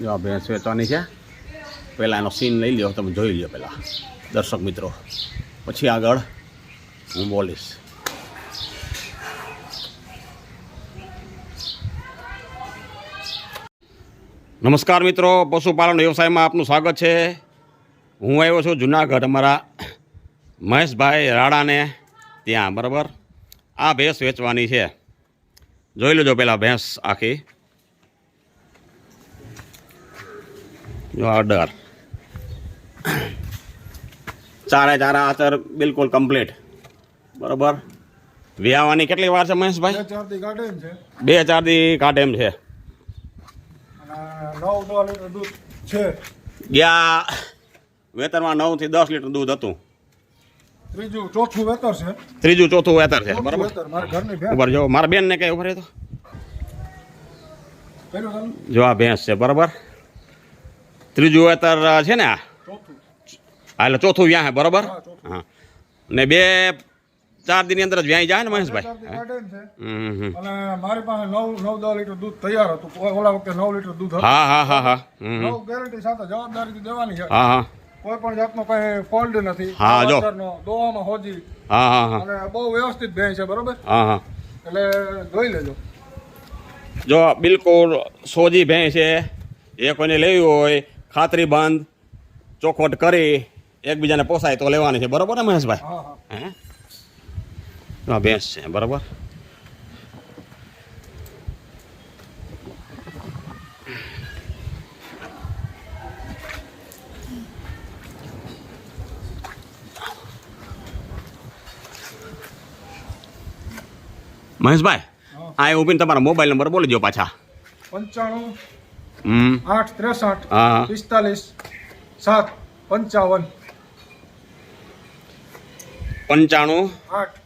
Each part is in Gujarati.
જો ભેંસ વેચવાની છે. પહેલાં એનો સીન લઈ લ્યો, તમે જોઈ લ્યો પહેલાં. દર્શક મિત્રો, પછી આગળ હું બોલીશ. નમસ્કાર મિત્રો, પશુપાલન વ્યવસાયમાં આપનું સ્વાગત છે. હું આવ્યો છું જુનાગઢ, અમારા મહેશભાઈ રાણાને ત્યાં, બરાબર? આ ભેંસ વેચવાની છે. જોઈ લેજો પહેલાં ભેંસ આખી. જો ઓર્ડર ચારે ચારા આચર બિલકુલ કમ્પ્લીટ બરાબર વ્યાવાની કેટલી વાર છે મહેશભાઈ બે ચાર દી ગાર્ડન છે. બે ચાર દી કાઢે એમ છે। અને નવ દસ લીટર દૂધ છે. ગયા વેતરમાં નવથી દસ લીટર દૂધ હતું। ત્રીજું ચોથું વેતર છે. ત્રીજું ચોથું વેતર છે ચોથું બરાબર? વેતર મારા ઘરની ભેંસ. ઉપર જો મારા બેનને કઈ ઉભરે તો? પેલું ચાલુ જો આ ભેંસ છે બરાબર? ત્રીજું વેતર છે ને આ? ચોથું. હા એટલે ચોથું વ્યાં છે બરાબર? હા, ને બે ચાર દિનની અંદર જ વ્યાય જાય ને મહેશભાઈ? મારી પાસે નવ નવ દસ લીટર દૂધ તૈયાર હતું. ઓલા વખતે નવ લીટર દૂધ હા હા હા હા. ગેરંટી સાથે જવાબદારી દેવાની છે. હા હા. કોઈ પણ જાતનો કઈ ફોલ્ટ નથી. હા, જો. દોવામાં હોજી. હા હા હા. અને બહુ વ્યવસ્થિત ભેંસ છે બરોબર? હા હા. એટલે જોઈ લેજો. જો બિલકુલ સોજી ભેંસ છે. એ કોઈને લેવી હોય ખાતરી બંધ ચોખવટ કરી એકબીજાને પોસાય તો લેવાની છે. બરોબર ને મહેશભાઈ? હા ભેંસ છે બરોબર? મહેશભાઈ હા. આ ઉભીને તમારો મોબાઈલ નંબર બોલી દો પાછા. પંચાણું આઠ ત્રેસઠ પિસ્તાલીસ સાત પંચાવન. પંચાણું. આઠ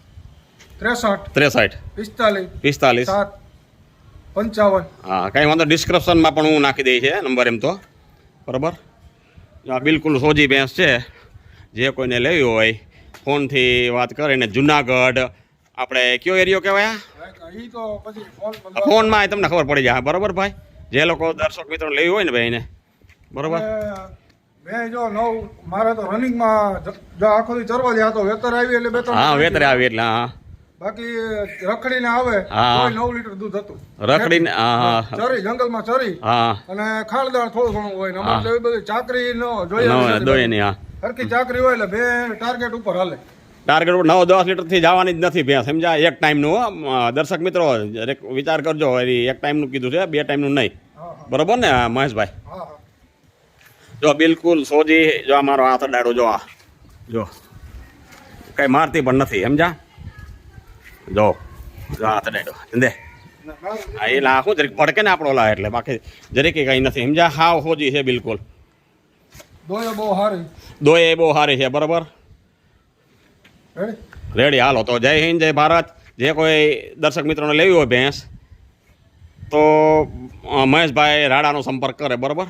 ત્રેસઠ ત્રેસઠ. પિસ્તાલીસ પિસ્તાલીસ. સાત પંચાવન. હા કાંઈ વાંધો ડિસ્ક્રિપ્શનમાં પણ હું નાખી દઈ છે નંબર એમ તો. બરાબર? આ બિલકુલ સોજી ભેંસ છે. જે કોઈને લેવી હોય ફોનથી વાત કરીને જુનાગઢ આપણે કયો એરિયો કહેવાય ફોનમાં તમને ખબર પડી જાય. બરાબર ભાઈ? જે લોકો દર્શક મિત્રો લેવી હોય ને ભાઈ એને. બરાબર? મેં જો નવ મારે તો રનિંગમાં આખો દી ચરવા જાય તો વેતર આવી એટલે બે ત્રણ હા વેતરે આવી એટલે હા. બાકી રખડીને આવે હા. નવ લીટર દૂધ હતું. રખડીને હા ચરી જંગલમાં ચરી. હા. અને ખાલદાણ થોડું ઘણું હોય ને હા. અમારે બધી ચાકરી ન જોઈએ નહીં હા. ચાકરી હોય એટલે બે ટાર્ગેટ ઉપર હાલે. ટાર્ગેટ નવ દસ લીટરથી જવાની જ નથી ભેંસ સમજા એક ટાઈમનું દર્શક મિત્રો જરેક વિચાર કરજો એ એક ટાઈમનું કીધું છે બે ટાઈમનું નહીં. બરોબર ને મહેશભાઈ? જો બિલકુલ સોજી જો આ મારો હાથ અડાડો જો આ. જો. કઈ મારતી પણ નથી સમજા? જો જો હાથ ડાડો સમજે હા એ શું જરીક ભડકે ને આપણો લા એટલે બાકી જરીક કંઈ નથી સમજા? હાવ સોજી છે બિલકુલ. દોય બહુ સારી દોય એ બહુ સારી છે બરોબર? રેડી? હાલો, તો જય હિન્દ, જય ભારત. જે કોઈ દર્શક મિત્રોને લેવી હોય ભેંસ, તો મહેશભાઈ રાડાનો સંપર્ક કરે, બરોબર?